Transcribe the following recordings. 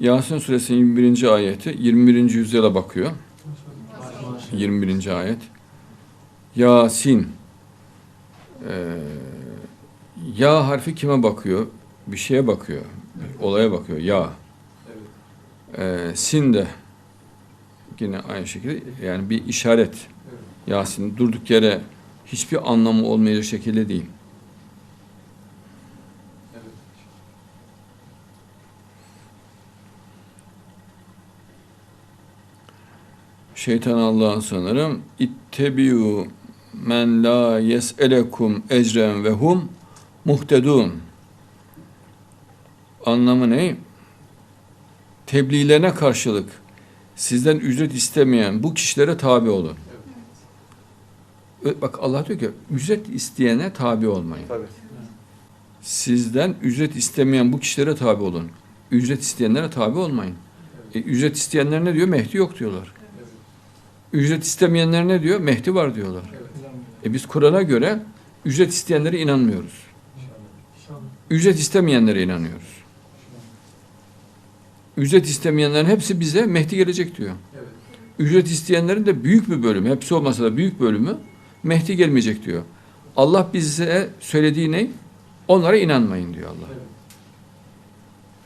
Yasin suresinin 21. ayeti 21. yüzyıla bakıyor. 21. ayet. Yasin. Ee, ya harfi kime bakıyor? Bir şeye bakıyor. Bir olaya bakıyor. Ya. Ee, sin de yine aynı şekilde yani bir işaret. Yasin durduk yere hiçbir anlamı olmayacak şekilde değil. Şeytan Allah'ın sanırım ittebiu men la yes'elekum ecren ve hum muhtedun. Anlamı ne? Tebliğlerine karşılık sizden ücret istemeyen bu kişilere tabi olun. Ö- Bak Allah diyor ki ücret isteyene tabi olmayın. Tabii. Sizden ücret istemeyen bu kişilere tabi olun. Ücret isteyenlere tabi olmayın. E, ücret isteyenler ne diyor? Mehdi yok diyorlar. Ücret istemeyenler ne diyor? Mehdi var diyorlar. E biz Kur'an'a göre ücret isteyenlere inanmıyoruz. Ücret istemeyenlere inanıyoruz. Ücret istemeyenlerin hepsi bize Mehdi gelecek diyor. Ücret isteyenlerin de büyük bir bölümü, hepsi olmasa da büyük bölümü Mehdi gelmeyecek diyor. Allah bize söylediği ne? Onlara inanmayın diyor Allah.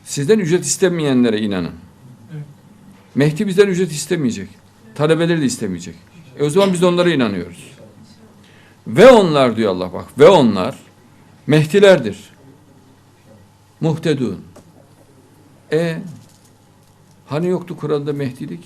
Sizden ücret istemeyenlere inanın. Mehdi bizden ücret istemeyecek. Talebeleri de istemeyecek. E o zaman biz onlara inanıyoruz. Ve onlar diyor Allah bak. Ve onlar Mehdilerdir. Muhtedun. E hani yoktu Kur'an'da Mehdilik?